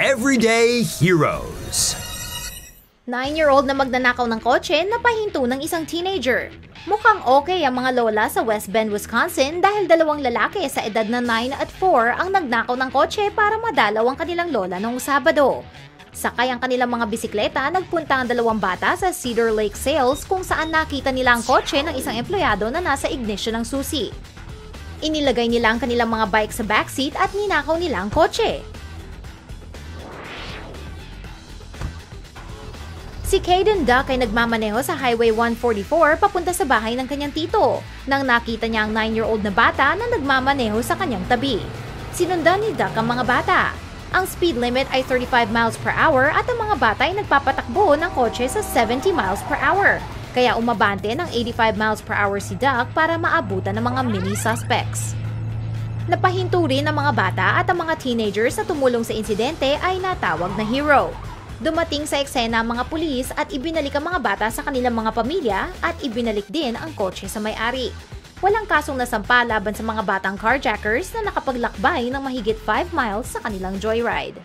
Everyday Heroes. Nine-year-old na magnanakaw ng kotse na pahinto ng isang teenager. Mukhang okay ang mga lola sa West Bend, Wisconsin dahil dalawang lalaki sa edad na 9 at 4 ang nagnakaw ng kotse para madalaw ang kanilang lola noong Sabado. Sakay ang kanilang mga bisikleta, nagpunta ang dalawang bata sa Cedar Lake Sales kung saan nakita nila ang kotse ng isang empleyado na nasa ignition ng susi. Inilagay nila ang kanilang mga bike sa backseat at ninakaw nila ang kotse. Si Caden Duck ay nagmamaneho sa Highway 144 papunta sa bahay ng kanyang tito nang nakita niya ang 9-year-old na bata na nagmamaneho sa kanyang tabi. Sinundan ni Duck ang mga bata. Ang speed limit ay 35 miles per hour at ang mga bata ay nagpapatakbo ng kotse sa 70 miles per hour. Kaya umabante ng 85 miles per hour si Duck para maabutan ng mga mini suspects. Napahinto rin ang mga bata at ang mga teenagers na tumulong sa insidente ay natawag na hero. Dumating sa eksena ang mga pulis at ibinalik ang mga bata sa kanilang mga pamilya at ibinalik din ang kotse sa may-ari. Walang kasong nasampa laban sa mga batang carjackers na nakapaglakbay ng mahigit 5 miles sa kanilang joyride.